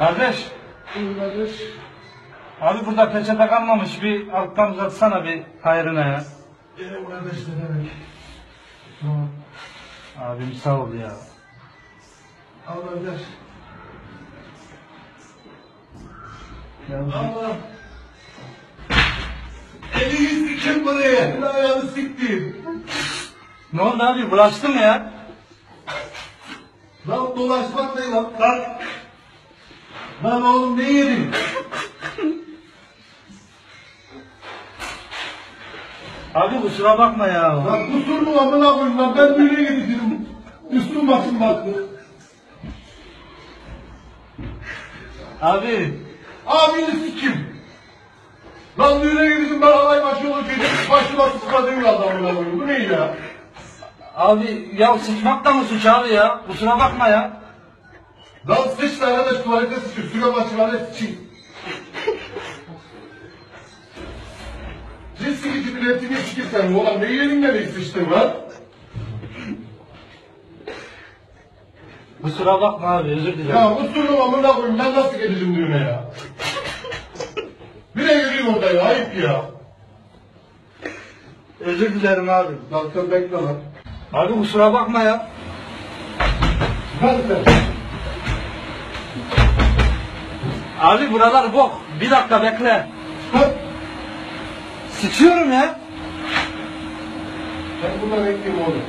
Kardeş, Buyur kardeş. abi burada peçete kalmamış. Bir alttan uzatsana bir hayrına ya. Gene kardeş ne demek? Tamam. Abim sağ ol ya. Al kardeş. ya Allah. Elini sikim buraya. Elini ayağını siktim. ne oldu abi? Bulaştı mı ya? Lan dolaşmak ne lan? Lan. Lan oğlum ne yedin? Abi kusura bakma ya. Lan kusur mu amına koyayım lan ben böyle gideceğim. Üstüm başım baktı. Abi, Abini sikim. Lan düğüne gideceğim ben alay başı olacak. Başıma sıçradığım adamına koyayım. Bu ne ya? abi ya sıçmak da mı suç abi ya? Kusura bakma ya. Lan sıç lan arkadaş tuvalete sıçıyor. Var ya sıçayım. Cins gibi cibiletini sikir sen. Ulan ne yedin de ne sıçtın lan? Kusura bakma abi, özür dilerim. Ya sunu amına koyayım ben nasıl geleceğim düğüne ya? Bir de yürüyeyim orada ya ayıp ya. Özür dilerim abi. Lan sen bekle lan. Abi kusura bakma ya. Ben sen. Abi buralar bok. Bir dakika bekle. Lan. Sıçıyorum ya. Ben bundan ekleyeyim oğlum.